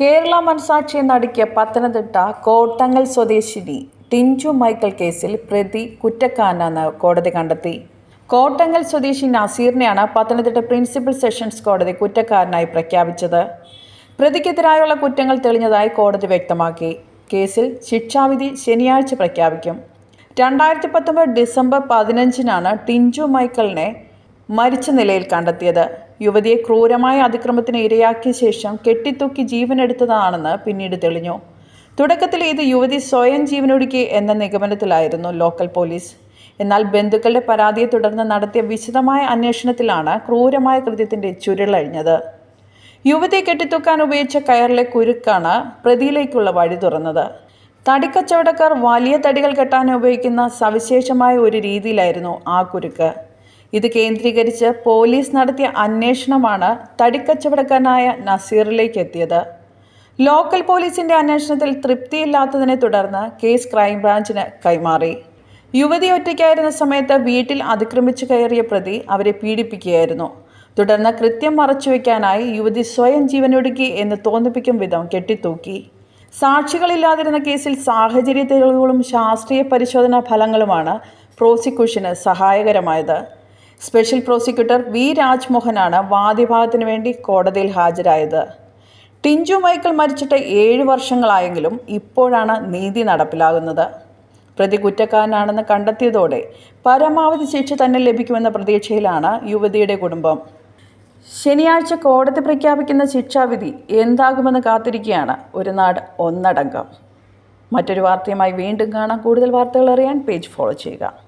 കേരള മനസാക്ഷി നടുക്കിയ പത്തനംതിട്ട കോട്ടങ്ങൽ സ്വദേശിനി ടിഞ്ചു മൈക്കൽ കേസിൽ പ്രതി കുറ്റക്കാരനെന്ന് കോടതി കണ്ടെത്തി. കോട്ടങ്ങൽ സ്വദേശി നസീറിനെയാണ് പത്തനംതിട്ട പ്രിൻസിപ്പൽ സെഷൻസ് കോടതി കുറ്റക്കാരനായി പ്രഖ്യാപിച്ചത്. പ്രതിക്കെതിരായുള്ള കുറ്റങ്ങൾ തെളിഞ്ഞതായി കോടതി വ്യക്തമാക്കി. കേസിൽ ശിക്ഷാവിധി ശനിയാഴ്ച പ്രഖ്യാപിക്കും. രണ്ടായിരത്തി പത്തൊമ്പത് ഡിസംബർ പതിനഞ്ചിനാണ് ടിഞ്ചു മൈക്കലിനെ മരിച്ച നിലയിൽ കണ്ടെത്തിയത്. യുവതിയെ ക്രൂരമായ അതിക്രമത്തിന് ഇരയാക്കിയ ശേഷം കെട്ടിത്തൂക്കി ജീവനെടുത്തതാണെന്ന് പിന്നീട് തെളിഞ്ഞു. തുടക്കത്തിൽ ഇത് യുവതി സ്വയം ജീവനൊടുക്കി എന്ന നിഗമനത്തിലായിരുന്നു ലോക്കൽ പോലീസ്. എന്നാൽ ബന്ധുക്കളുടെ പരാതിയെ തുടർന്ന് നടത്തിയ വിശദമായ അന്വേഷണത്തിലാണ് ക്രൂരമായ കൃത്യത്തിന്റെ ചുരുളഴിഞ്ഞത്. യുവതിയെ കെട്ടിത്തൂക്കാൻ ഉപയോഗിച്ച കയറിലെ കുരുക്കാണ് പ്രതിയിലേക്കുള്ള വഴി തുറന്നത്. തടിക്കച്ചവടക്കാർ വലിയ തടികൾ കെട്ടാൻ ഉപയോഗിക്കുന്ന സവിശേഷമായ ഒരു രീതിയിലായിരുന്നു ആ കുരുക്ക്. ഇത് കേന്ദ്രീകരിച്ച് പോലീസ് നടത്തിയ അന്വേഷണമാണ് തടിക്കച്ചവടക്കാരനായ നസീറിലേക്ക് എത്തിയത്. ലോക്കൽ പോലീസിന്റെ അന്വേഷണത്തിൽ തൃപ്തിയില്ലാത്തതിനെ തുടർന്ന് കേസ് ക്രൈംബ്രാഞ്ചിന് കൈമാറി. യുവതി ഒറ്റയ്ക്കായിരുന്ന സമയത്ത് വീട്ടിൽ അതിക്രമിച്ചു കയറിയ പ്രതി അവരെ പീഡിപ്പിക്കുകയായിരുന്നു. തുടർന്ന് കൃത്യം മറച്ചുവെക്കാനായി യുവതി സ്വയം ജീവനൊടുക്കി എന്ന് തോന്നിപ്പിക്കും വിധം കെട്ടിത്തൂക്കി. സാക്ഷികളില്ലാതിരുന്ന കേസിൽ സാഹചര്യ തെളിവുകളും ശാസ്ത്രീയ പരിശോധനാ ഫലങ്ങളുമാണ് പ്രോസിക്യൂഷന് സഹായകരമായത്. സ്പെഷ്യൽ പ്രോസിക്യൂട്ടർ വി രാജ്മോഹനാണ് വാദിഭാഗത്തിന് വേണ്ടി കോടതിയിൽ ഹാജരായത്. ടിഞ്ചു മൈക്കിൾ മരിച്ചിട്ട് ഏഴ് വർഷങ്ങളായെങ്കിലും ഇപ്പോഴാണ് നീതി നടപ്പിലാകുന്നത്. പ്രതി കുറ്റക്കാരനാണെന്ന് കണ്ടെത്തിയതോടെ പരമാവധി ശിക്ഷ തന്നെ ലഭിക്കുമെന്ന പ്രതീക്ഷയിലാണ് യുവതിയുടെ കുടുംബം. ശനിയാഴ്ച കോടതി പ്രഖ്യാപിക്കുന്ന ശിക്ഷാവിധി എന്താകുമെന്ന് കാത്തിരിക്കുകയാണ് ഒരു നാട് ഒന്നടങ്കം. മറ്റൊരു വാർത്തയുമായി വീണ്ടും കാണാം. കൂടുതൽ വാർത്തകൾ അറിയാൻ പേജ് ഫോളോ ചെയ്യുക.